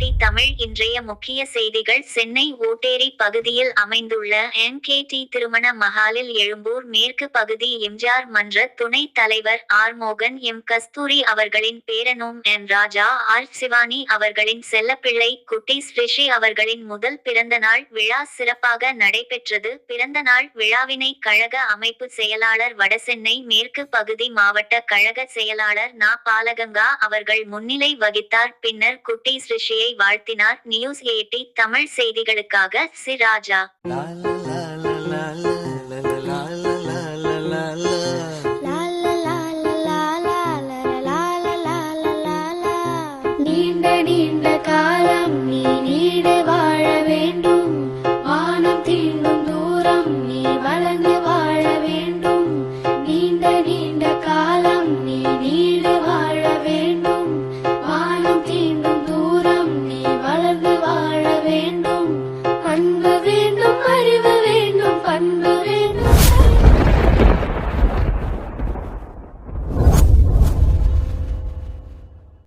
தமிழ் இன்றைய முக்கிய செய்திகள் சென்னை ஓட்டேரி பகுதியில் அமைந்துள்ள என்கேடி திருமண மகாலில் எழும்பூர் மேற்கு பகுதி எம்ஜிஆர் மன்ற துணைத் தலைவர் ஆர்மோகன் எம் கஸ்தூரி அவர்களின் பேரனும் என் ராஜா ஆர் சிவானி அவர்களின் செல்லப்பிள்ளை குட்டி ஸ்ரிஷி அவர்களின் முதல் பிறந்தநாள் விழா சிறப்பாக நடைபெற்றது. பிறந்தநாள் விழாவினை கழக அமைப்பு செயலாளர் வடசென்னை மேற்கு பகுதி மாவட்ட கழக செயலாளர் நா பாலகங்கா அவர்கள் முன்னிலை வகித்தார். பின்னர் குட்டி ஸ்ரிஷியை வாழ்த்தினார் நியூஸ் எயிட்டி தமிழ் செய்திகளுக்காக சி நீண்ட நீண்ட காலம் நீ நீட வாழ வேண்டும். வானம் தூரம் நீ வளர்ந்து வாழ வேண்டும். நீண்ட நீண்ட காலம் நீ நீட நம்ப வேண்டும் அறிவு வேண்டும் பண்பு